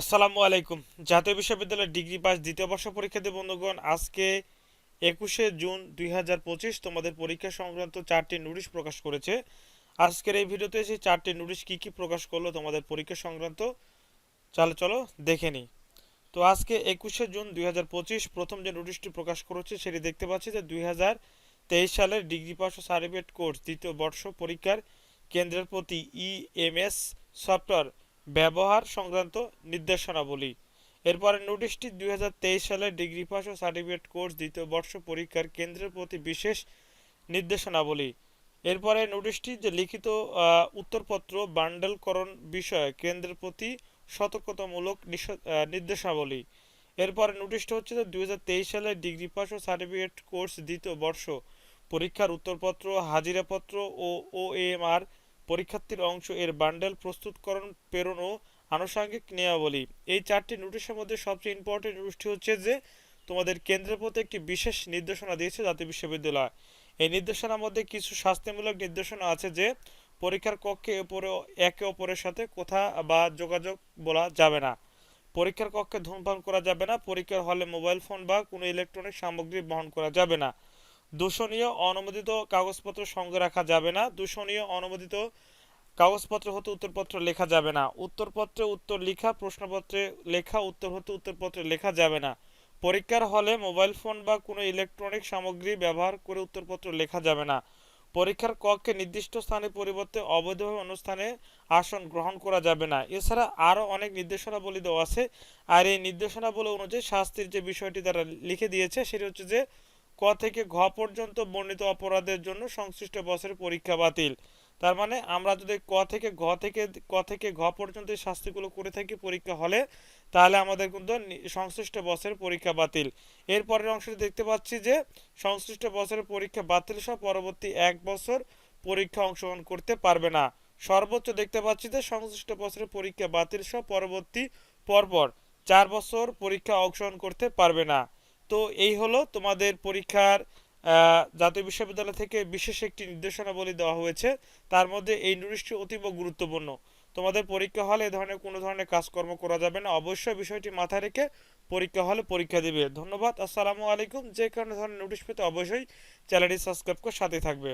আসসালামু আলাইকুম। জাতীয় বিশ্ববিদ্যালয়ের ডিগ্রি পাস দ্বিতীয় বর্ষ পরীক্ষার্থী বন্ধুগণ, আজকে একুশে জুন দুই হাজার পঁচিশ তোমাদের পরীক্ষা সংক্রান্ত চারটি নোটিশ প্রকাশ করেছে। আজকের এই ভিডিওতে সেই চারটি নোটিশ কি কি প্রকাশ করল তোমাদের পরীক্ষা সংক্রান্ত, চলো চলো দেখে নিই। তো আজকে একুশে জুন দুই হাজার পঁচিশ প্রথম যে নোটিশটি প্রকাশ করেছে সেটি দেখতে পাচ্ছি যে দুই সালের ডিগ্রি পাস ও সার্টিফিকেট কোর্স দ্বিতীয় বর্ষ পরীক্ষার কেন্দ্রের প্রতি ইএমএস সফটওয়্যার ব্যবহার সংক্রান্ত নির্দেশনাবলী। এরপরে নোটিশটি দুই সালের ডিগ্রি পাস ও সার্টিফিকেট কোর্স দ্বিতীয় বর্ষ পরীক্ষার কেন্দ্রের প্রতি বিশেষ নির্দেশনাবলী। এরপরে নোটিশটি যে লিখিত উত্তরপত্র বান্ডেলকরণ বিষয়ে কেন্দ্রের প্রতি সতর্কতামূলক নির্দেশাবলী এরপরে নোটিশটা হচ্ছে যে দুই সালে ডিগ্রি পাস ও সার্টিফিকেট কোর্স দ্বিতীয় বর্ষ পরীক্ষার উত্তরপত্র, হাজিরাপত্র ও ওএমআর পরীক্ষার্থীর অংশ এর বান্ডেল প্রস্তুতকরণ, প্রেরণ ও আনুষঙ্গিক নিয়মাবলী। এই চারটি নোটিশের মধ্যে সবচেয়ে ইম্পর্টেন্ট নোটিশটি হচ্ছে যে, তোমাদের কেন্দ্রের প্রতি একটি বিশেষ নির্দেশনা দিয়েছে জাতীয় বিশ্ববিদ্যালয়। এই নির্দেশনার মধ্যে কিছু শাস্তিমূলক নির্দেশনা আছে যে, পরীক্ষার কক্ষে অপরে একে অপরের সাথে কথা বা যোগাযোগ বলা যাবে না। পরীক্ষার কক্ষে ধূমপান করা যাবে না, পরীক্ষার হলে মোবাইল ফোন বা কোনো ইলেকট্রনিক সামগ্রী বহন করা যাবে না। দূষণীয় অনুমোদিত কাগজপত্র সঙ্গে রাখা যাবে না। দূষণীয় অনুমোদিত কাগজপত্র হতে উত্তরপত্র লেখা যাবে না। উত্তরপত্রে উত্তর লেখা, প্রশ্নপত্রে লেখা, উত্তর হতে উত্তরপত্রে লেখা যাবে না। পরীক্ষার হলে মোবাইল ফোন বা কোনো ইলেকট্রনিক সামগ্রী ব্যবহার করে উত্তরপত্র লেখা যাবে না। পরীক্ষার কক্ষে নির্দিষ্ট স্থানে পরিবর্তে অবৈধভাবে অনুষ্ঠানে আসন গ্রহণ করা যাবে না। এছাড়া আরও অনেক নির্দেশনাবলী দেওয়া আছে। আর এই নির্দেশনাবলী অনুযায়ী শাস্তির যে বিষয়টি তারা লিখে দিয়েছে, সেটি হচ্ছে যে ক থেকে ঘ পর্যন্ত বর্ণিত অপরাধের জন্য সংশ্লিষ্ট বছরের পরীক্ষা বাতিল। তার মানে আমরা যদি ক থেকে ঘ থেকে, ক থেকে ঘ পর্যন্ত শাস্তিগুলো করে থাকি পরীক্ষা হলে, তাহলে আমাদের কিন্তু সংশ্লিষ্ট বছরের পরীক্ষা বাতিল। এরপরের অংশটি দেখতে পাচ্ছি যে, সংশ্লিষ্ট বছরের পরীক্ষা বাতিল সহ পরবর্তী এক বছর পরীক্ষা অংশগ্রহণ করতে পারবে না। সর্বোচ্চ দেখতে পাচ্ছি যে, সংশ্লিষ্ট বছরের পরীক্ষা বাতিল সহ পরবর্তী পরপর চার বছর পরীক্ষা অংশগ্রহণ করতে পারবে না। তো এই হলো তোমাদের পরীক্ষার জাতীয় বিশ্ববিদ্যালয় থেকে বিশেষ একটি নির্দেশনাবলী দেওয়া হয়েছে। তার মধ্যে এই নোটিশটি অতীব গুরুত্বপূর্ণ। তোমাদের পরীক্ষা হলে এ ধরনের কোনো ধরনের কাজকর্ম করা যাবে না। অবশ্যই বিষয়টি মাথায় রেখে পরীক্ষা হলে পরীক্ষা দিবে। ধন্যবাদ। আসসালামু আলাইকুম। যে কোনো ধরনের নোটিশ পেতে অবশ্যই চ্যানেলটি সাবস্ক্রাইব করে সাথে থাকবে।